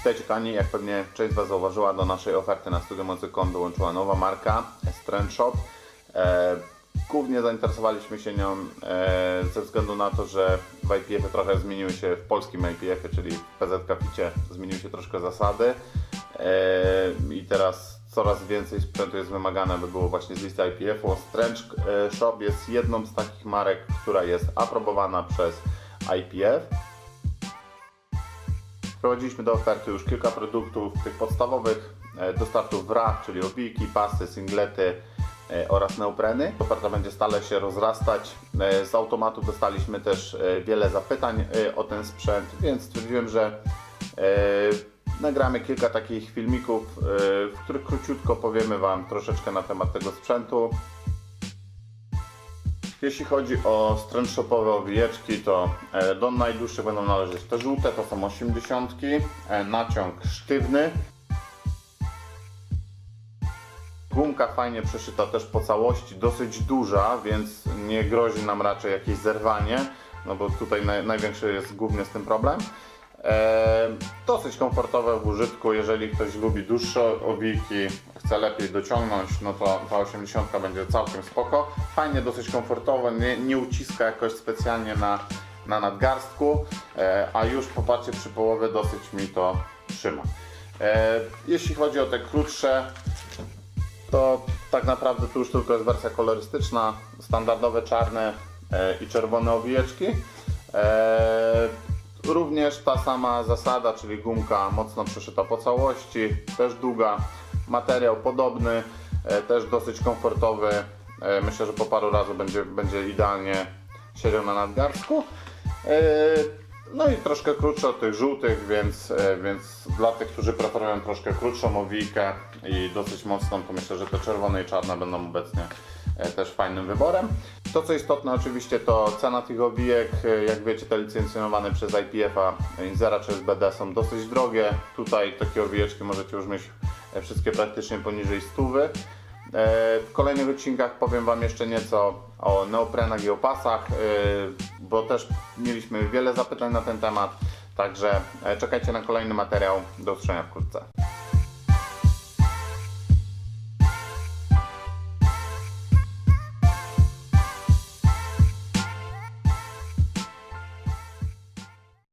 Witajcie kochani, jak pewnie część z Was zauważyła, do naszej oferty na studio.com dołączyła nowa marka Strand Shop. E, głównie zainteresowaliśmy się nią e, ze względu na to, że w IPF-ie trochę zmieniły się, w polskim IPF-ie, czyli w PZ Kapicie zmieniły się troszkę zasady e, i teraz coraz więcej sprzętu jest wymagane, aby było właśnie z listy IPF-u. Strange e, Shop jest jedną z takich marek, która jest aprobowana przez IPF. Wprowadziliśmy do oferty już kilka produktów, tych podstawowych e, do startu wrach, czyli owiki, pasy, singlety e, oraz neopreny. Oferta będzie stale się rozrastać. E, Z automatu dostaliśmy też wiele zapytań o ten sprzęt, więc stwierdziłem, że nagramy kilka takich filmików, w których króciutko powiemy Wam troszeczkę na temat tego sprzętu. Jeśli chodzi o stręczopowe owijeczki, to e, do najdłuższych będą należeć te żółte, to są 80, e, naciąg sztywny. Gumka fajnie przeszyta też po całości, dosyć duża, więc nie grozi nam raczej jakieś zerwanie, no bo tutaj naj, największy jest głównie z tym problem. Dosyć komfortowe w użytku, jeżeli ktoś lubi dłuższe owiki, chce lepiej dociągnąć, no to ta 80 będzie całkiem spoko. Fajnie, dosyć komfortowe, nie, nie uciska jakoś specjalnie na, na nadgarstku, e, a już popatrzcie przy połowie dosyć mi to trzyma. E, jeśli chodzi o te krótsze, to tak naprawdę tu już tylko jest wersja kolorystyczna, standardowe czarne e, i czerwone owijeczki. Również ta sama zasada, czyli gumka mocno przeszyta po całości, też długa, materiał podobny, e, też dosyć komfortowy. E, myślę, że po paru razu będzie, będzie idealnie siedział na nadgarstku. E, no i troszkę krótsze od tych żółtych, więc, więc dla tych, którzy preferują troszkę krótszą owijkę i dosyć mocną, to myślę, że te czerwone i czarne będą obecnie też fajnym wyborem. To co istotne oczywiście to cena tych owijek, E, jak wiecie te licencjonowane przez IPF-a, Inzera czy SBD są dosyć drogie. Tutaj takie owijeczki możecie już mieć e, wszystkie praktycznie poniżej stówy. E, W kolejnych odcinkach powiem Wam jeszcze nieco o neoprenach i opasach, e, bo też mieliśmy wiele zapytań na ten temat. Także e, czekajcie na kolejny materiał. Do usłyszenia wkrótce.